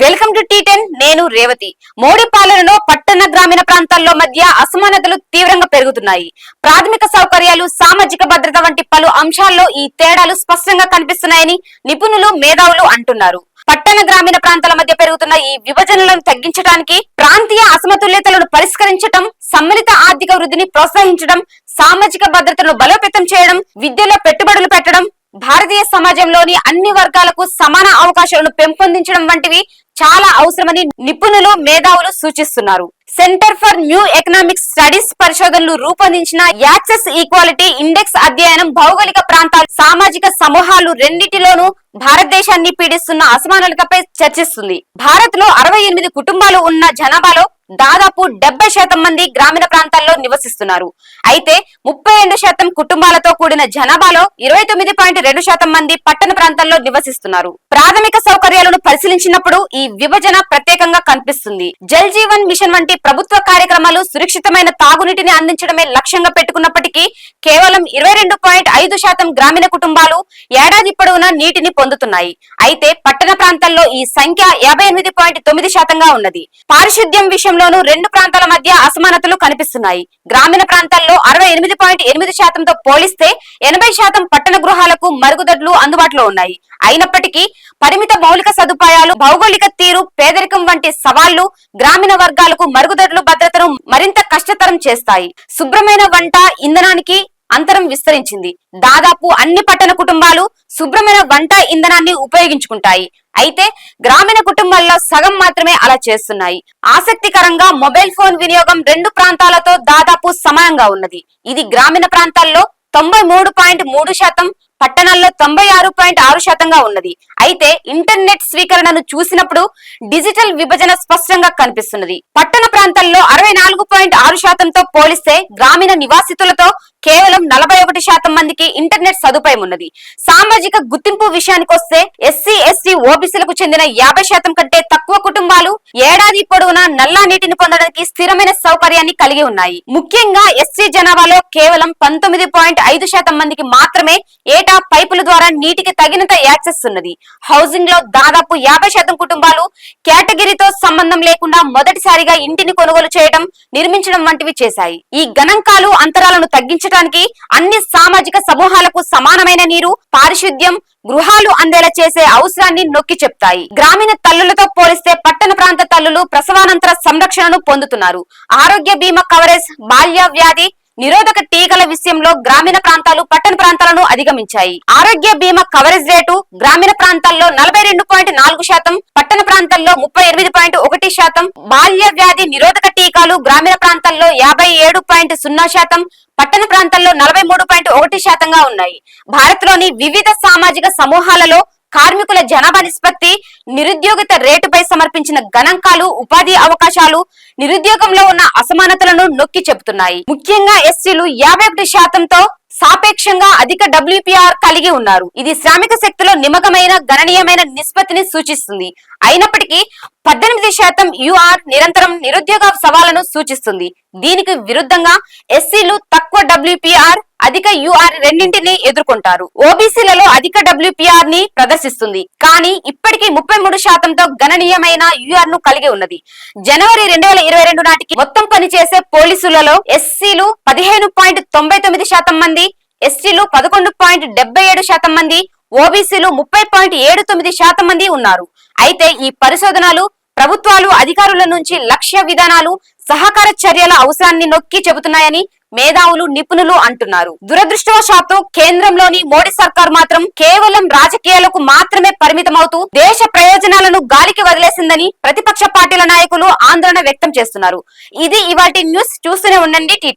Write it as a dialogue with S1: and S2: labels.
S1: Welcome to tea ten నేను రేవతి. మోడీ పాలనలో పట్టణ గ్రామీణ ప్రాంతాల్లో మధ్య అసమానతలు తీవ్రంగా పెరుగుతున్నాయి. ప్రాథమిక సౌకర్యాలు సామాజిక భద్రత వంటి పలు అంశాల్లో ఈ తేడాలు స్పష్టంగా కనిపిస్తున్నాయని నిపుణులు మేధావులు అంటున్నారు. పట్టణ గ్రామీణ ప్రాంతాల మధ్య పెరుగుతున్న ఈ విభజనలను తగ్గించడానికి ప్రాంతీయ అసమతుల్యతలను పరిష్కరించడం సమ్మిళిత ఆర్థిక వృద్ధిని ప్రోత్సహించడం సామాజిక భద్రతను బలోపేతం చేయడం విద్యలో పెట్టుబడులు పెట్టడం భారతీయ సమాజంలోని అన్ని వర్గాలకు సమాన అవకాశాలను పెంపొందించడం వంటివి చాలా అవసరమని నిపుణులు మేధావులు సూచిస్తున్నారు. Centre for new economics studies పరిశోధనలు రూపొందించిన యాక్సెస్ ఈక్వాలిటీ ఇండెక్స్ అధ్యయనం భౌగోళిక ప్రాంతాలు సామాజిక సమూహాలు రెండింటిలోనూ భారతదేశాన్ని పీడిస్తున్న అసమానతలపై చర్చిస్తుంది. భారత్లో అరవై ఎనిమిది కుటుంబాలు ఉన్న జనాభాలో దాదాపు డెబ్బై శాతం మంది గ్రామీణ ప్రాంతాల్లో నివసిస్తున్నారు. అయితే ముప్పై రెండు శాతం కుటుంబాలతో కూడిన జనాభాలో ఇరవై తొమ్మిది పాయింట్ రెండు శాతం మంది పట్టణ ప్రాంతాల్లో నివసిస్తున్నారు. ప్రాథమిక సౌకర్యాలను పరిశీలించినప్పుడు ఈ విభజన ప్రత్యేకంగా కనిపిస్తుంది. జల్ జీవన్ మిషన్ వంటి ప్రభుత్వ కార్యక్రమాలు సురక్షితమైన తాగునీటిని అందించడమే లక్ష్యంగా పెట్టుకున్నప్పటికీ కేవలం ఇరవై రెండు పాయింట్ ఐదు శాతం గ్రామీణ కుటుంబాలు ఏడాది పొడవునా నీటిని పొందుతున్నాయి. అయితే పట్టణ ప్రాంతాల్లో ఈ సంఖ్య యాభై ఎనిమిది పాయింట్ తొమ్మిది శాతంగా ఉన్నది. పారిశుద్ధ్యం విషయంలోనూ రెండు ప్రాంతాల మధ్య అసమానతలు కనిపిస్తున్నాయి. గ్రామీణ ప్రాంతాల్లో అరవై ఎనిమిది పాయింట్ ఎనిమిది శాతంతో పోలిస్తే ఎనభై శాతం పట్టణ గృహాలకు మరుగుదొడ్లు అందుబాటులో ఉన్నాయి. అయినప్పటికీ పరిమిత మౌలిక సదుపాయాలు భౌగోళిక తీరు పేదరికం వంటి సవాళ్ళు గ్రామీణ వర్గాలకు మరుగుదొడ్లు భద్రతను మరింత కష్టతరం చేస్తాయి. శుభ్రమైన వంట ఇంధనానికి అంతరం విస్తరించింది. దాదాపు అన్ని పట్టణ కుటుంబాలు శుభ్రమైన వంట ఇంధనాన్ని ఉపయోగించుకుంటాయి. అయితే గ్రామీణ కుటుంబాల్లో సగం మాత్రమే అలా చేస్తున్నాయి. ఆసక్తికరంగా మొబైల్ ఫోన్ వినియోగం రెండు ప్రాంతాలతో దాదాపు సమానంగా ఉన్నది. ఇది గ్రామీణ ప్రాంతాల్లో తొంభై మూడు పాయింట్ మూడు శాతం పట్టణాల్లో తొంభై ఆరు పాయింట్ ఆరు శాతంగా ఉన్నది. అయితే ఇంటర్నెట్ స్వీకరణను చూసినప్పుడు డిజిటల్ విభజన స్పష్టంగా కనిపిస్తున్నది. పట్టణ ప్రాంతాల్లో అరవై నాలుగు పాయింట్ ఆరు శాతంతో పోలిస్తే గ్రామీణ నివాసితులతో కేవలం నలభై ఒకటి శాతం మందికి ఇంటర్నెట్ సదుపాయం ఉన్నది. సామాజిక గుర్తింపు విషయానికి వస్తే ఎస్సీ ఎస్టీ ఓబీసీలకు చెందిన యాభై శాతం కంటే తక్కువ కుటుంబాలు ఏడాది పొడవునా నల్లా నీటిని పొందడానికి స్థిరమైన సౌకర్యాన్ని కలిగి ఉన్నాయి. ముఖ్యంగా ఎస్సీ జనాభాలో కేవలం పంతొమ్మిది పాయింట్ ఐదు శాతం మందికి మాత్రమే ఏటా పైపుల ద్వారా నీటికి తగినంత యాక్సెస్ ఉన్నది. హౌసింగ్లో దాదాపు యాభై శాతం కుటుంబాలు కేటగిరీతో సంబంధం లేకుండా మొదటిసారిగా ఇంటిని కొనుగోలు చేయడం నిర్మించడం వంటివి చేశాయి. ఈ గణాంకాలు అంతరాలను తగ్గించడానికి అన్ని సామాజిక సమూహాలకు సమానమైన నీరు పారిశుద్ధ్యం గృహాలు అందేలా చేసే అవసరాన్ని నొక్కి చెప్తాయి. గ్రామీణ తల్లులతో పోలిస్తే పట్టణ ప్రాంత తల్లులు ప్రసవానంతర సంరక్షణను పొందుతున్నారు. ఆరోగ్య బీమా కవరేజ్ బాల్య వ్యాధి నిరోధక టీకాల విషయంలో గ్రామీణ ప్రాంతాలు పట్టణ ప్రాంతాలను అధిగమించాయి. ఆరోగ్య బీమా కవరేజ్ రేటు గ్రామీణ ప్రాంతాల్లో నలభై రెండు పాయింట్ నాలుగు శాతం పట్టణ ప్రాంతాల్లో ముప్పై ఎనిమిది పాయింట్ ఒకటి శాతం బాల్య వ్యాధి నిరోధక టీకాలు గ్రామీణ ప్రాంతాల్లో యాభై ఏడు పాయింట్ సున్నా శాతం పట్టణ ప్రాంతాల్లో నలభై మూడు పాయింట్ ఒకటి శాతంగా ఉన్నాయి. భారత్లోని వివిధ సామాజిక సమూహాలలో కార్మికుల జనాభా నిష్పత్తి నిరుద్యోగిత రేటుపై సమర్పించిన గణాంకాలు ఉపాధి అవకాశాలు నిరుద్యోగంలో ఉన్న అసమానతలను నొక్కి చెబుతున్నాయి. ముఖ్యంగా ఎస్సీలు యాభై ఒకటి శాతంతో సాపేక్షంగా అధిక డబ్ల్యూపీఆర్ కలిగి ఉన్నారు. ఇది శ్రామిక శక్తిలో నిమకమైన గణనీయమైన నిష్పత్తిని సూచిస్తుంది. అయినప్పటికీ పద్దెనిమిది శాతం యుఆర్ నిరంతరం నిరుద్యోగ సవాళ్ళను సూచిస్తుంది. దీనికి విరుద్ధంగా ఎస్సీలు తక్కువ డబ్ల్యూపీఆర్ అధిక యుఆర్ రెండింటిని ఎదుర్కొంటారు. ఓబీసీలలో అధిక డబ్ల్యూపీఆర్ని ప్రదర్శిస్తుంది. కానీ ఇప్పటికీ ముప్పై మూడు శాతంతో గణనీయమైన యుఆర్ను కలిగి ఉన్నది. జనవరి రెండు వేల ఇరవై రెండు నాటికి మొత్తం పనిచేసే పోలీసులలో ఎస్సీలు పదిహేను పాయింట్ తొంభై తొమ్మిది శాతం మంది ఎస్టీలు పదకొండు పాయింట్ డెబ్బై ఏడు శాతం మంది ఓబీసీలు ముప్పై పాయింట్ ఏడు తొమ్మిది శాతం మంది ఉన్నారు. అయితే ఈ పరిశోధనలు ప్రభుత్వాలు అధికారుల నుంచి లక్ష్య విధానాలు సహకార చర్యల అవసరాన్ని నొక్కి చెబుతున్నాయని మేధావులు నిపుణులు అంటున్నారు. దురదృష్టవశాత్తు కేంద్రంలోని మోడీ సర్కార్ మాత్రం కేవలం రాజకీయాలకు మాత్రమే పరిమితమవుతూ దేశ ప్రయోజనాలను గాలికి వదిలేసిందని ప్రతిపక్ష పార్టీల నాయకులు ఆందోళన వ్యక్తం చేస్తున్నారు. ఇది ఇవాటి న్యూస్. చూస్తూనే ఉండండి టీ